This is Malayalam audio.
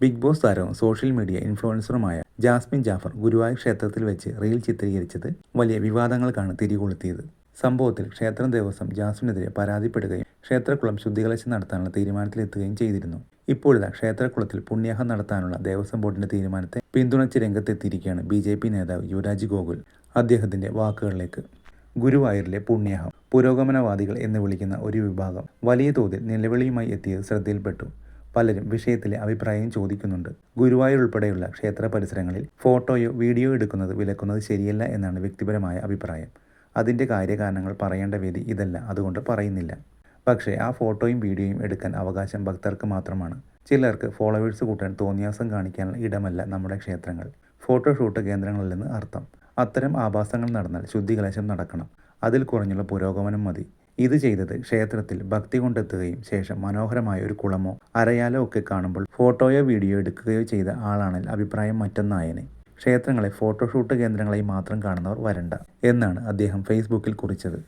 ബിഗ് ബോസ് താരവും സോഷ്യൽ മീഡിയ ഇൻഫ്ലുവൻസറുമായ ജാസ്മിൻ ജാഫർ ഗുരുവായൂർ ക്ഷേത്രത്തിൽ വെച്ച് റീൽ ചിത്രീകരിച്ചത് വലിയ വിവാദങ്ങൾക്കാണ് തിരികൊളുത്തിയത്. സംഭവത്തിൽ ക്ഷേത്രം ദേവസ്വം ജാസ്മിനെതിരെ പരാതിപ്പെടുകയും ക്ഷേത്രക്കുളം ശുദ്ധികലശം നടത്താനുള്ള തീരുമാനത്തിലെത്തുകയും ചെയ്തിരുന്നു. ഇപ്പോഴിതാ ക്ഷേത്രക്കുളത്തിൽ പുണ്യാഹം നടത്താനുള്ള ദേവസ്വം ബോർഡിന്റെ തീരുമാനത്തെ പിന്തുണച്ച് രംഗത്തെത്തിയിരിക്കുകയാണ് ബി ജെ പി നേതാവ് യുവരാജ് ഗോകുൽ അദ്ദേഹത്തിന്റെ വാക്കുകളിലേക്ക്. ഗുരുവായൂരിലെ പുണ്യാഹം പുരോഗമനവാദികൾ എന്ന് വിളിക്കുന്ന ഒരു വിഭാഗം വലിയ തോതിൽ നിലവിളിയുമായി എത്തിയത് ശ്രദ്ധയിൽപ്പെട്ടു. പലരും വിഷയത്തിലെ അഭിപ്രായം ചോദിക്കുന്നുണ്ട്. ഗുരുവായൂർ ഉൾപ്പെടെയുള്ള ക്ഷേത്ര പരിസരങ്ങളിൽ ഫോട്ടോയോ വീഡിയോ എടുക്കുന്നത് വിലക്കുന്നത് ശരിയല്ല എന്നാണ് വ്യക്തിപരമായ അഭിപ്രായം. അതിന്റെ കാര്യകാരണങ്ങൾ പറയേണ്ട വേദി ഇതല്ല അതുകൊണ്ട് പറയുന്നില്ല. പക്ഷേ ആ ഫോട്ടോയും വീഡിയോയും എടുക്കാൻ അവകാശം ഭക്തർക്ക് മാത്രമാണ്. ചിലർക്ക് ഫോളോവേഴ്സ് കൂട്ടാൻ തോന്നിയാസം കാണിക്കാനുള്ള ഇടമല്ല നമ്മുടെ ക്ഷേത്രങ്ങൾ. ഫോട്ടോഷൂട്ട് കേന്ദ്രങ്ങളിലെന്ന് അർത്ഥം. അത്തരം ആഭാസങ്ങൾ നടന്നാൽ ശുദ്ധികലശം നടക്കണം. അതിൽ കുറഞ്ഞുള്ള പുരോഗമനം മതി. ഇത് ചെയ്തത് ക്ഷേത്രത്തിൽ ഭക്തി കൊണ്ടെത്തുകയും ശേഷം മനോഹരമായ ഒരു കുളമോ അരയാലോ ഒക്കെ കാണുമ്പോൾ ഫോട്ടോയോ വീഡിയോ എടുക്കുകയോ ചെയ്ത ആളാണ് അഭിപ്രായം മറ്റൊന്നായനെ ക്ഷേത്രങ്ങളെ ഫോട്ടോഷൂട്ട് കേന്ദ്രങ്ങളായി മാത്രം കാണുന്നവർ വരണ്ട എന്നാണ് അദ്ദേഹം ഫേസ്ബുക്കിൽ കുറിച്ചത്.